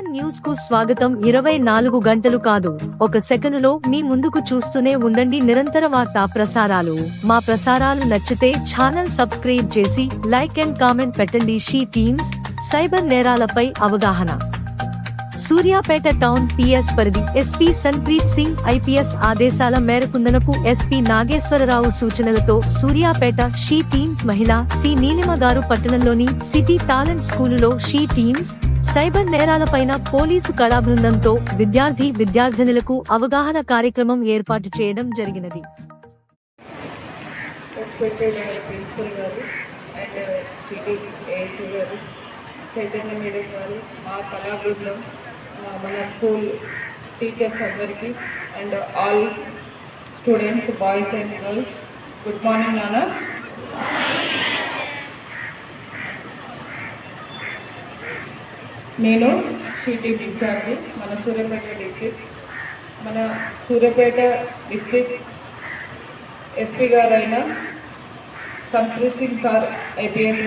న్యూస్కు స్వాగతం. ఇరవై నాలుగు గంటలు కాదు. ఒక సెకనులో మీ ముందుకు చూస్తూనే ఉండండి నిరంతర వార్తా ప్రసారాలు. మా ప్రసారాలు నచ్చితే ఛానల్ సబ్స్క్రైబ్ చేసి లైక్ అండ్ కామెంట్ పెట్టండి. షీ టీమ్స్ సైబర్ నేరాలపై అవగాహన. సూర్యాపేట టౌన్ పిఎస్ పరిధి ఎస్పీ సన్ప్రీత్ సింగ్ ఐపీఎస్ ఆదేశాల మేరకుందనపు ఎస్పీ నాగేశ్వరరావు సూచనలతో సూర్యాపేట షీ టీమ్స్ మహిళ సి నీలిమ గారు పట్టణంలోని సిటీ టాలెంట్ స్కూలులో షీ టీమ్స్ సైబర్ నేరాలపైన పోలీసు కళా బృందంతో విద్యార్థి విద్యార్థినులకు అవగాహన కార్యక్రమం ఏర్పాటు చేయడం జరిగినది. చైతన్య మేడం గారు మా కళా మన స్కూల్ టీచర్స్ అందరికీ and all students boys and girls good morning నాన్న నేను సిటీ ఇన్ఛార్జి మన సూర్యాపేట డిస్ట్రిక్ట్ మన సూర్యాపేట డిస్ట్రిక్ట్ ఎస్పీ గారైన సంప్రీత్ సింగ్ సార్ ఐపీఎస్